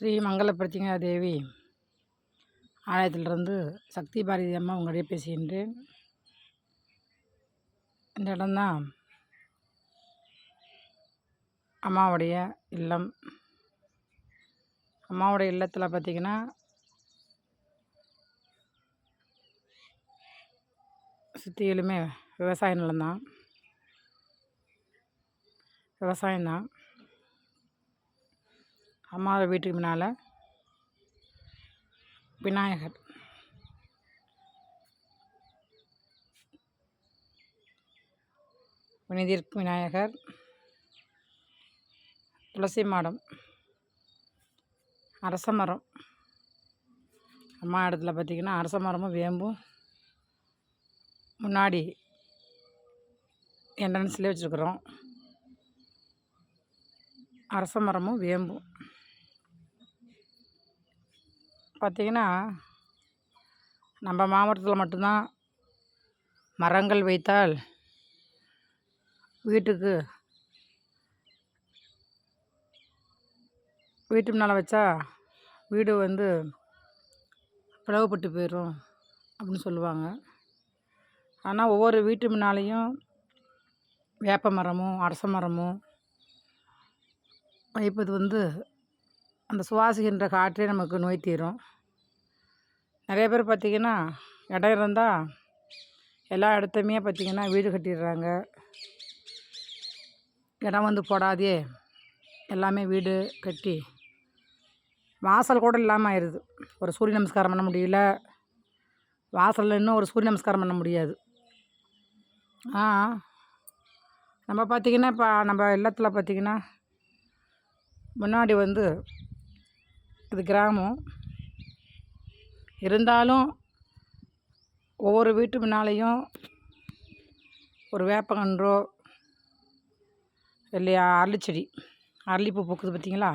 ஸ்ரீ மங்கள பிரத்திங்கா தேவி. ஆலயத்திலிருந்து சக்தி பாரதி அம்மா உங்களிடையே பேசுகின்றேன். இந்த இடம்தான் அம்மாவுடைய இல்லம். அம்மாவுடைய இல்லத்தில் பார்த்திங்கன்னா சுற்றிலுமே விவசாய நிலம்தான். விவசாயம்தான். அம்மா வீட்டுக்கு முன்னால் விநாயகர். வினிதிர்க்கும் விநாயகர். துளசி மாடம். அரச மரம். அம்மா இடத்துல பார்த்திங்கன்னா அரச மரமும் வேம்பும் முன்னாடி என்ட்ரன்ஸ்லேயே வச்சுருக்குறோம். அரச மரமும் வேம்பும். பார்த்திங்கன்னா நம்ம மாவட்டத்தில் மட்டும்தான் மரங்கள் வைத்தால் வீட்டுக்கு வீட்டு முன்னால் வச்சா வீடு வந்து பிளவுபட்டு போயிடும் அப்படின்னு சொல்லுவாங்க. ஆனால் ஒவ்வொரு வீட்டு முன்னாலேயும் வேப்ப மரமும் அரச மரமும் வைப்பது வந்து அந்த சுவாசிக்கின்ற காற்றே நமக்கு நோய் தீரும். நிறைய பேர் பார்த்திங்கன்னா இடம் இருந்தால் எல்லா இடத்தையுமே பார்த்திங்கன்னா வீடு கட்டிடுறாங்க. இடம் வந்து போடாதே எல்லாமே வீடு கட்டி. வாசல் கூட இல்லாமல் ஆயிடுது ஒரு சூரிய நமஸ்காரம் பண்ண முடியல. வாசலில் இன்னும் ஒரு சூரிய நமஸ்காரம் பண்ண முடியாது. ஆ நம்ம பார்த்திங்கன்னா இப்போ நம்ம இல்லத்தில் பார்த்திங்கன்னா முன்னாடி வந்து இது கிராமம். இருந்தாலும் ஒவ்வொரு வீட்டு முன்னாலேயும் ஒரு வேப்பங்கன்றோ இல்லையா அரளிச்செடி அரளிப்பூ பூக்குது பார்த்திங்களா?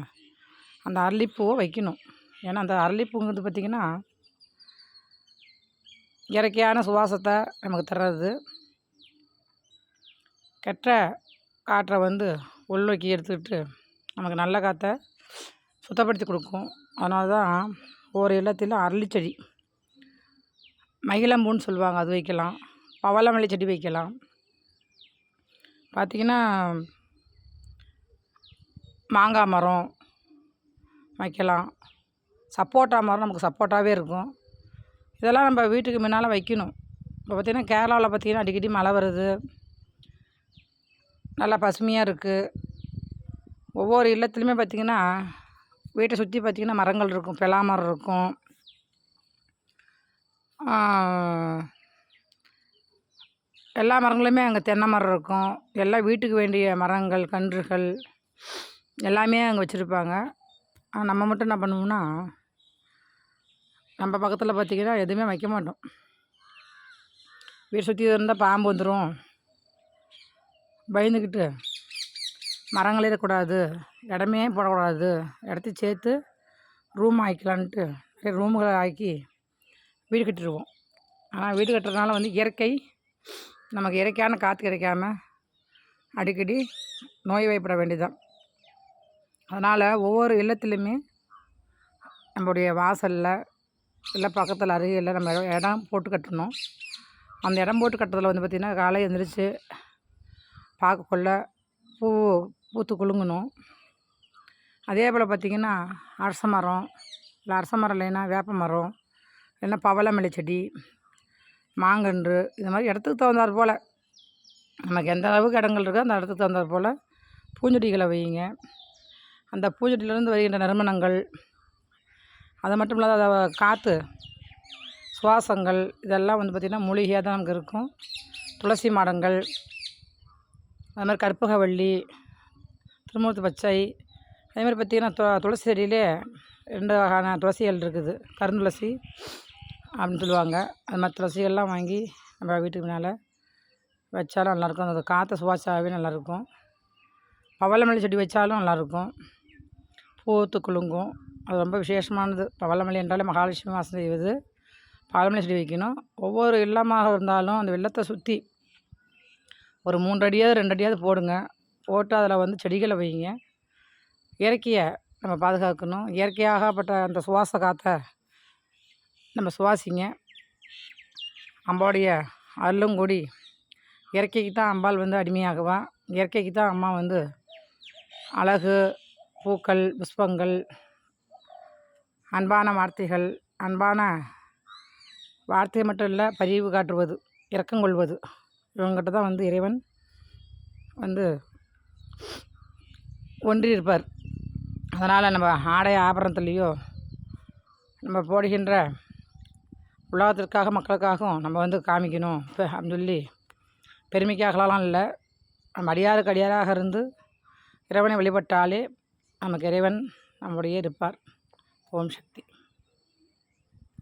அந்த அரளிப்பூவை வைக்கணும். ஏன்னா அந்த அரளிப்பூங்கிறது பார்த்திங்கன்னா இயற்கையான சுவாசத்தை நமக்கு தர்றது. கெட்ட காற்றை வந்து உள்நோக்கி எடுத்துக்கிட்டு நமக்கு நல்ல காற்றை சுத்தப்படுத்தி கொடுக்கும். அதனால தான் ஒவ்வொரு இல்லத்திலும் அரளிச்செடி மகிழம்பூன்னு சொல்லுவாங்க அது வைக்கலாம். பவளமல்லி செடி வைக்கலாம். பார்த்திங்கன்னா மாங்காய் மரம் வைக்கலாம். சப்போட்டா மரம் நமக்கு சப்போட்டாவே இருக்கும். இதெல்லாம் நம்ம வீட்டுக்கு முன்னால் வைக்கணும். இப்போ பார்த்திங்கன்னா கேரளாவில் பார்த்திங்கன்னா அடிக்கடி மழை வருது. நல்லா பசுமையாக இருக்குது ஒவ்வொரு இல்லத்துலேயுமே பார்த்திங்கன்னா வீட்டை சுற்றி பார்த்திங்கன்னா மரங்கள் இருக்கும் பலா மரம் இருக்கும். எல்லா மரங்களுமே அங்கே தென்னை மரம் இருக்கும். எல்லாம் வீட்டுக்கு வேண்டிய மரங்கள் கன்றுகள் எல்லாமே அங்கே வச்சுருப்பாங்க. நம்ம மட்டும் என்ன பண்ணுவோம்னா நம்ம பக்கத்தில் பார்த்திங்கன்னா எதுவுமே வைக்க மாட்டோம். வீடு சுற்றி இருந்தால் பாம்பு வந்துடும் பயந்துக்கிட்டு மரங்கள் இருக்கக்கூடாது இடமே போடக்கூடாது. இடத்த சேர்த்து ரூம் ஆக்கிக்கலான்ட்டு ரூமுகளை ஆக்கி வீடு கட்டிடுவோம் ஆனால் வீடு கட்டுறதுனால வந்து இயற்கை நமக்கு இயற்கையான காற்று கிடைக்காம அடிக்கடி நோய் வாய்ப்பட வேண்டியதுதான். அதனால் ஒவ்வொரு இல்லத்துலையுமே நம்முடைய வாசலில் இல்லை பக்கத்தில் அருகில் நம்ம இடம் இடம் போட்டு கட்டணும். அந்த இடம் போட்டு கட்டுறதுல வந்து பார்த்திங்கன்னா காலை எழுந்திரிச்சு பார்க்கக்குள்ள பூ பூத்து குலுங்கணும். அதே போல் பார்த்திங்கன்னா அரச மரம் இல்லை அரச மரம் இல்லைன்னா வேப்ப மரம் இல்லைன்னா பவளமல்லி செடி மாங்கன்று இது மாதிரி இடத்துக்கு தகுந்தாற் போல். நமக்கு எந்த அளவுக்கு இடங்கள் இருக்கோ அந்த இடத்துக்கு தகுந்தாற் போல் பூஞ்செடிகளை வையுங்க. அந்த பூஞ்செடியிலேருந்து வருகின்ற நறுமணங்கள் அது மட்டும் இல்லாத அதை காற்று சுவாசங்கள் இதெல்லாம் வந்து பார்த்திங்கன்னா மூலிகையாக தான் நமக்கு இருக்கும். துளசி மாடங்கள் அது மாதிரி கற்பகவள்ளி திருமூர்த்தி பச்சை. அதேமாதிரி பார்த்திங்கன்னா து துளசி செடியிலே ரெண்டு வகையான துளசிகள் இருக்குது. கருந்துளசி அப்படின்னு சொல்லுவாங்க. அது மாதிரி துளசிகள்லாம் வாங்கி நம்ம வீட்டுக்கு மேலே வச்சாலும் நல்லாயிருக்கும். அந்த காற்றை சுவாசாவே நல்லாயிருக்கும். பவளமல்லி செடி வச்சாலும் நல்லாயிருக்கும். பூத்து குலுங்கும். அது ரொம்ப விசேஷமானது. பவளமல்லி என்றாலே மகாலட்சுமி வாசம் செய்வது. பவளமல்லி செடி வைக்கணும். ஒவ்வொரு இல்லமாக இருந்தாலும் அந்த வெள்ளத்தை சுற்றி ஒரு மூன்று அடியாவது ரெண்டு அடியாவது போடுங்க. போட்டு அதில் வந்து செடிகளை வைங்க. இயற்கையை நம்ம பாதுகாக்கணும். இயற்கையாகப்பட்ட அந்த சுவாச காற்றை நம்ம சுவாசிங்க. அம்பாவுடைய அருளும் கூடி இயற்கைக்கு தான் அம்பாள் வந்து அடிமையாகுவான் இயற்கைக்கு தான் அம்மா வந்து அழகு பூக்கள் புஷ்பங்கள் அன்பான வார்த்தைகள் அன்பான வார்த்தை மட்டும் இல்லை பரிவு காட்டுவது இறக்கம் கொள்வது. இவங்ககிட்ட தான் வந்து இறைவன் வந்து ஒன்றியிருப்பார். அதனால் நம்ம ஆடை ஆபரணத்துலேயோ நம்ம போடுகின்ற உலகத்திற்காக மக்களுக்காகவும் நம்ம வந்து காமிக்கணும். அப்படின்னு சொல்லி பெருமைக்காகலாம் இல்லை. நம்ம அடியாருக்கு அடியாராக இருந்து இறைவனை வழிபட்டாலே நமக்கு இறைவன் நம்முடைய இருப்பார். ஓம் சக்தி.